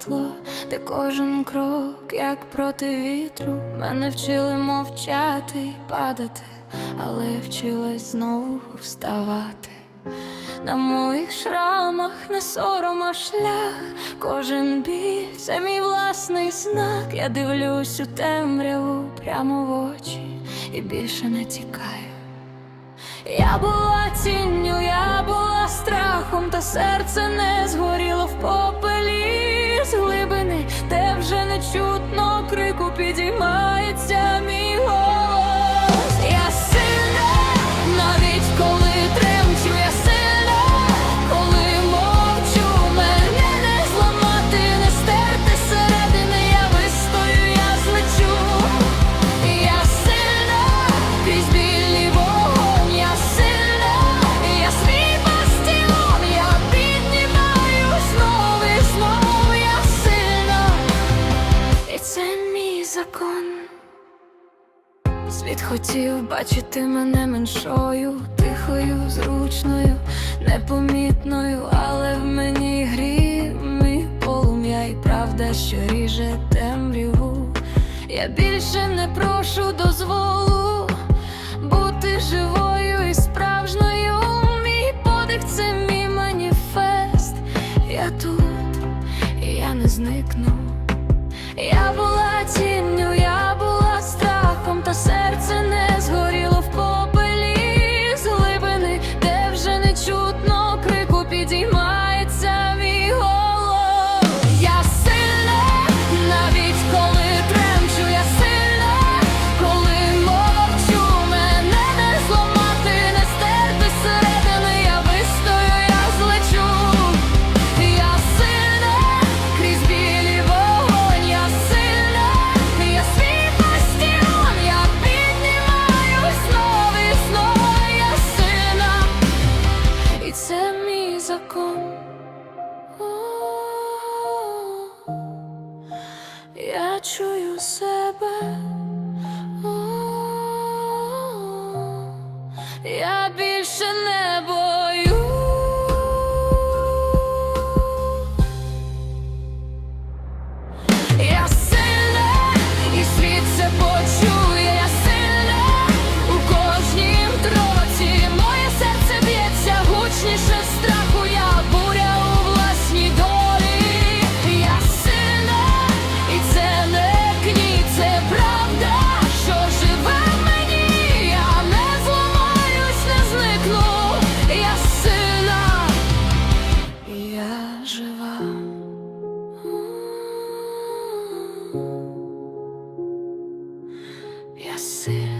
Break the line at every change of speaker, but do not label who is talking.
світло, де кожен крок, як проти вітру, мене вчили мовчати й падати, але вчилась знову вставати. На моїх шрамах не сором, а шлях, кожен біль це мій власний знак. Я дивлюсь у темряву прямо в очі і більше не тікаю. Я була тінню, я була страхом, та серце не згоріло крику мій закон. Світ хотів бачити мене меншою, тихою, зручною, непомітною, але в мені грів мій полум'я і правда, що ріже темряву. Я більше не прошу дозволу бути живою і справжньою. Мій подих це мій маніфест. Я тут, і я не зникну. Я була чую себе. О, Я більше не Я сильна.